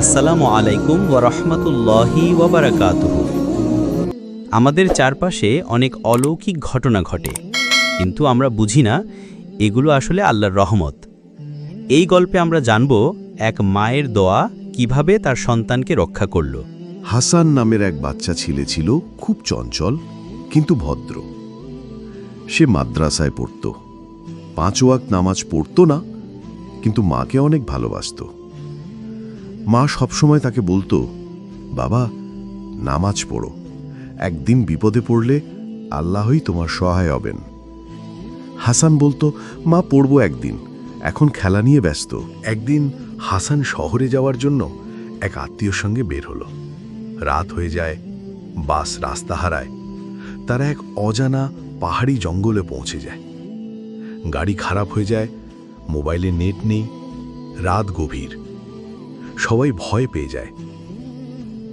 আসসালামু আলাইকুম ওরহমতুল্লাহি ওবরাকাতুহু আমাদের চারপাশে অনেক অলৌকিক ঘটনা ঘটে, কিন্তু আমরা বুঝি না এগুলো আসলে আল্লাহর রহমত। এই গল্পে আমরা জানব এক মায়ের দোয়া কীভাবে তার সন্তানকে রক্ষা করল। হাসান নামের এক বাচ্চা ছেলে ছিল খুব চঞ্চল, কিন্তু ভদ্র। সে মাদ্রাসায় পড়ত। পাঁচ ওয়াক্ত নামাজ পড়ত না, কিন্তু মাকে অনেক ভালোবাসত। মা সবসময় তাকে বলতো, বাবা, নামাজ পড়ো। একদিন বিপদে পড়লে আল্লাহই তোমার সহায় হবেন। হাসান বলতো, মা, পড়ব একদিন। এখন খেলা নিয়ে ব্যস্ত। একদিন হাসান শহরে যাওয়ার জন্য এক আত্মীয়র সঙ্গে বের হলো। রাত হয়ে যায়, বাস রাস্তা হারায়। তারা এক অজানা পাহাড়ি জঙ্গলে পৌঁছে যায়। গাড়ি খারাপ হয়ে যায়, মোবাইলে নেট নেই, রাত গভীর। সবাই ভয় পেয়ে যায়।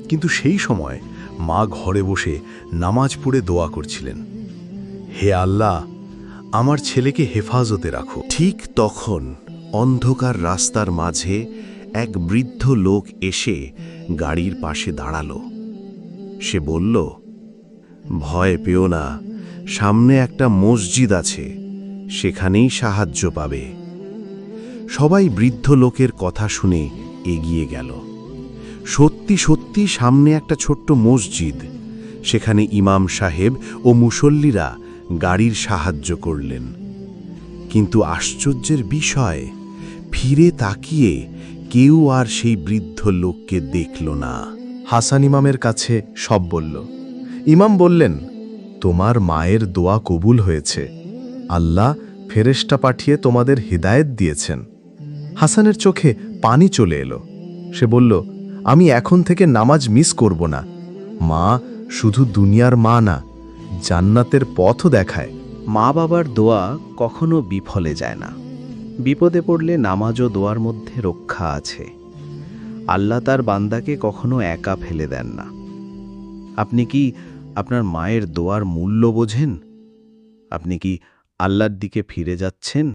কিন্তু সেই সময় মা ঘরে বসে নামাজ পড়ে দোয়া করছিলেন। হে আল্লাহ, আমার ছেলেকে হেফাজতে রাখো। ঠিক তখন অন্ধকার রাস্তার মাঝে এক বৃদ্ধ লোক এসে গাড়ির পাশে দাঁড়াল। সে বলল, ভয় পেও না, সামনে একটা মসজিদ আছে, সেখানেই সাহায্য পাবে। সবাই বৃদ্ধ লোকের কথা শুনে এগিয়ে গেল। সত্যি সত্যি সামনে একটা ছোট্ট মসজিদ। সেখানে ইমাম সাহেব ও মুসল্লিরা গাড়ির সাহায্য করলেন। কিন্তু আশ্চর্যের বিষয়, ফিরে তাকিয়ে কেউ আর সেই বৃদ্ধ লোককে দেখল না। হাসান ইমামের কাছে সব বলল, ইমাম বললেন, তোমার মায়ের দোয়া কবুল হয়েছে। আল্লাহ ফেরেশতা পাঠিয়ে তোমাদের হিদায়েত দিয়েছেন। হাসানের চোখে পানি চলে এলো। সে বলল, আমি এখন থেকে নামাজ মিস করব না। মা শুধু দুনিয়ার মা না, জান্নাতের পথও দেখায়। মা বাবার দোয়া কখনো বিফলে যায় না। বিপদে পড়লে নামাজ ও দোয়ার মধ্যে রক্ষা আছে। আল্লাহ তার বান্দাকে কখনো একা ফেলে দেন না। আপনি কি আপনার মায়ের দোয়ার মূল্য বোঝেন? আপনি কি আল্লাহর দিকে ফিরে যাচ্ছেন?